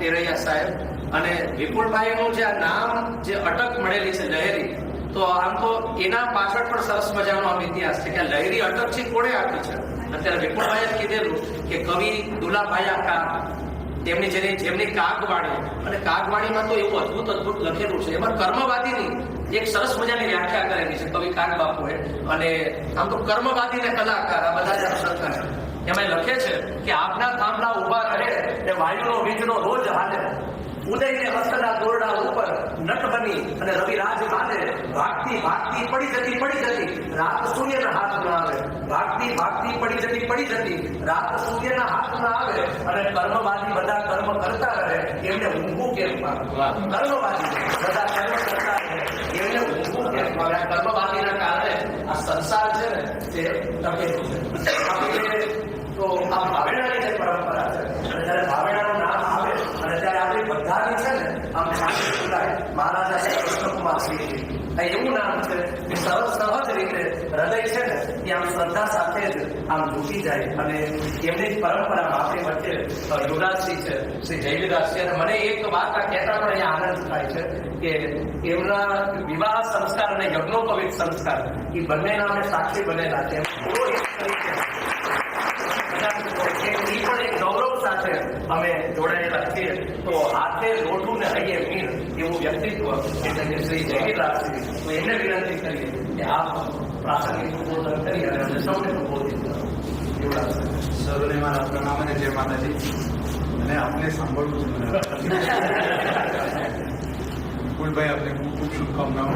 તેરૈયા સાહેબ. અને વિપુલભાઈનું જે નામ જે અટક મળેલી છે લહેરી, તો આમ તો એના પાછળ પણ સરસ મજાનો આમ ઇતિહાસ છે કે લહેરી અટક છે કોણે આપી છે? અત્યારે વિપુલભાઈએ જ કીધેલું કે કવિ દુલાભાઈ કા તેમની જેની જેમની કાગવાણી, અને કાગવાણીમાં તો એવું અદ્ભુત અદ્ભુત લખેલું છે. એમાં કર્મવાદીની એક સરસ મજાની વ્યાખ્યા કરેલી છે કવિ કાગ બાપુએ અને આમ તો કર્મવાદી ને કલાકાર, આ બધા જ એમાં લખે છે કે આપના થાંભલા એ વાયુનો વીજનો રોજ હાલે. ઉદયને હસ્તના દોરડા ઉપર નટ બની અને રવિરાજ બાંધે ભાગતી ભાગતી પડી જતી પડી જતી. રાત સૂર્યના હાથમાં આવે. ભાગતી ભાગતી પડી જતી પડી જતી. રાત સૂર્યના હાથમાં આવે અને કર્મવાદી બધા કર્મ કરતા રહે. એમને ઊંઘું કેમ? કર્મવાદી બધા કર્મ કરતા રહે. એમને ઊંઘું કેમ? કર્મવાદીના કારણે આ સંસાર છે ને તે ટકેલું છે આપણે તો આ ભાવેણાની જે પરંપરા છે અને જ્યારે ભાવેણાનું નામ આવે અને ત્યારે આપણી બધાની છે ને, આમ શાંતિ ખુલાય મહારાજા છે, કૃષ્ણકુમાર શ્રી આ એવું નામ છે કે સહજ સહજ રીતે હૃદય છે ને, એ આમ શ્રદ્ધા સાથે જ આમ ઝૂકી જાય. અને એમની જ પરંપરામાં આપણી વચ્ચે યુવરાજસિંહ છે, શ્રી જયવિરાજ છે. અને મને એક વાત કહેતા પણ અહીંયા આનંદ થાય છે કે એમના વિવાહ સંસ્કાર અને યજ્ઞોપવિત સંસ્કાર, એ બંનેના અમે સાક્ષી બનેલા છે. પૂરો એક તરીકે એક ઈ પણ એક ગૌરવ સાથે અમે જોડાયેલા છીએ તો હાથે લોઢું ને હૈયે મીણ એવું વ્યક્તિત્વ એટલે કે શ્રી જયવીરરાજસિંહ તો એમને વિનંતી કરીએ કે આપ પ્રાસંગિક સંબોધન કરી અને અમને સૌને સંબોધિત કરો યુવરાજ સાહેબ. સર્વને મારા પ્રણામ અને જય માતાજી અને આપને સાંભળવું છે મને. વિપુલભાઈ આપને ખૂબ ખૂબ શુભકામનાઓ